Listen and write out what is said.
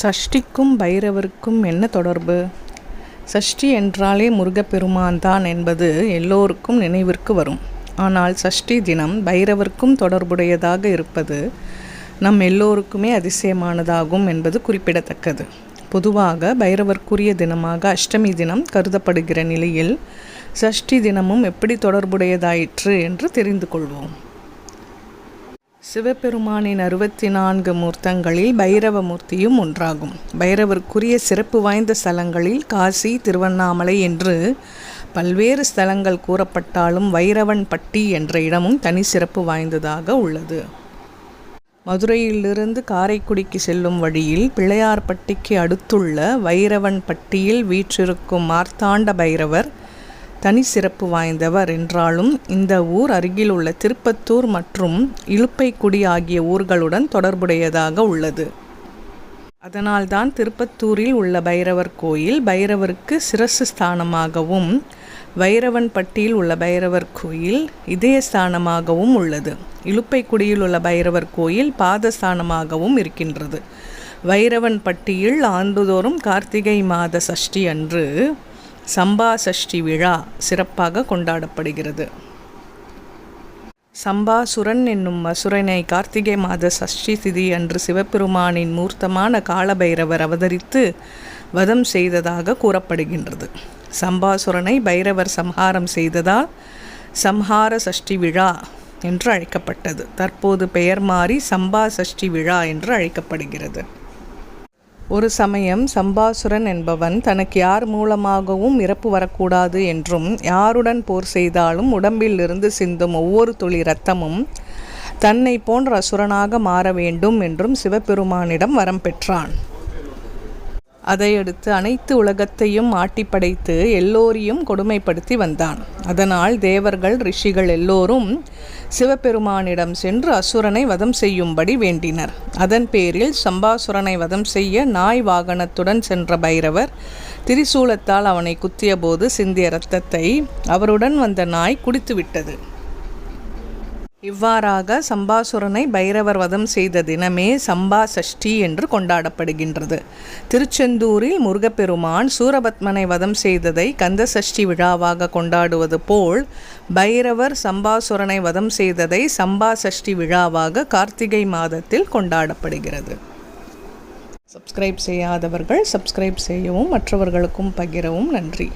சஷ்டிக்கும் பைரவருக்கும் என்ன தொடர்பு? சஷ்டி என்றாலே முருகப்பெருமான் தான் என்பது எல்லோருக்கும் நினைவிற்கு வரும். ஆனால் சஷ்டி தினம் பைரவருக்கும் தொடர்புடையதாக இருப்பது நம் எல்லோருக்குமே அதிசயமானதாகும் என்பது குறிப்பிடத்தக்கது. பொதுவாக பைரவர்க்குரிய தினமாக அஷ்டமி தினம் கருதப்படுகிற நிலையில் சஷ்டி தினமும் எப்படி தொடர்புடையதாயிற்று என்று தெரிந்து கொள்வோம். சிவபெருமானின் அறுபத்தி நான்கு மூர்த்தங்களில் பைரவ மூர்த்தியும் ஒன்றாகும். பைரவருக்குரிய சிறப்பு வாய்ந்த ஸ்தலங்களில் காசி திருவண்ணாமலை என்று பல்வேறு ஸ்தலங்கள் கூறப்பட்டாலும் வைரவன் பட்டி என்ற இடமும் தனி சிறப்பு வாய்ந்ததாக உள்ளது. மதுரையிலிருந்து காரைக்குடிக்கு செல்லும் வழியில் பிள்ளையார்பட்டிக்கு அடுத்துள்ள வைரவன் பட்டியில் வீற்றிருக்கும் மார்த்தாண்ட பைரவர் தனி சிறப்பு வாய்ந்தவர் என்றாலும் இந்த ஊர் அருகில் உள்ள திருப்பத்தூர் மற்றும் இலுப்பைக்குடி ஆகிய ஊர்களுடன் தொடர்புடையதாக உள்ளது. அதனால்தான் திருப்பத்தூரில் உள்ள பைரவர் கோயில் பைரவருக்கு சிரசு ஸ்தானமாகவும் வைரவன் பட்டியில் உள்ள பைரவர் கோயில் இதயஸ்தானமாகவும் உள்ளது. இலுப்பைக்குடியில் உள்ள பைரவர் கோயில் பாதஸ்தானமாகவும் இருக்கின்றது. வைரவன் பட்டியில் ஆண்டுதோறும் கார்த்திகை மாத சஷ்டி அன்று சம்பா சஷ்டி விழா சிறப்பாக கொண்டாடப்படுகிறது. சம்பாசுரன் என்னும் அசுரனை கார்த்திகை மாத சஷ்டி திதி அன்று சிவபெருமானின் மூர்த்தமான காலபைரவர் அவதரித்து வதம் செய்ததாக கூறப்படுகின்றது. சம்பாசுரனை பைரவர் சம்ஹாரம் செய்ததால் சம்ஹார சஷ்டி விழா என்று அழைக்கப்பட்டது. தற்போது பெயர் மாறி சம்பா சஷ்டி விழா என்று அழைக்கப்படுகிறது. ஒரு சமயம் சம்பாசுரன் என்பவன் தனக்கு யார் மூலமாகவும் இறப்பு வரக்கூடாது என்றும் யாருடன் போர் செய்தாலும் உடம்பில் இருந்து சிந்தும் ஒவ்வொரு துளி இரத்தமும் தன்னை போன்ற அசுரனாக மாற வேண்டும் என்றும் சிவபெருமானிடம் வரம் பெற்றான். அதையடுத்து அனைத்து உலகத்தையும் ஆட்டி படைத்து எல்லோரையும் கொடுமைப்படுத்தி வந்தான். அதனால் தேவர்கள் ரிஷிகள் எல்லோரும் சிவபெருமானிடம் சென்று அசுரனை வதம் செய்யும்படி வேண்டினர். அதன் பேரில் சம்பாசுரனை வதம் செய்ய நாய் வாகனத்துடன் சென்ற பைரவர் திரிசூலத்தால் அவனை குத்தியபோது சிந்திய இரத்தத்தை அவருடன் வந்த நாய் குடித்துவிட்டது. இவ்வாறாக சம்பாசுரனை பைரவர் வதம் செய்த தினமே சம்பா சஷ்டி என்று கொண்டாடப்படுகின்றது. திருச்செந்தூரில் முருகப்பெருமான் சூரபத்மனை வதம் செய்ததை கந்த சஷ்டி விழாவாக கொண்டாடுவது போல் பைரவர் சம்பாசுரனை வதம் செய்ததை சம்பா சஷ்டி விழாவாக கார்த்திகை மாதத்தில் கொண்டாடப்படுகிறது. சப்ஸ்கிரைப் செய்யாதவர்கள் சப்ஸ்கிரைப் செய்யவும் மற்றவர்களுக்கும் பகிரவும் நன்றி.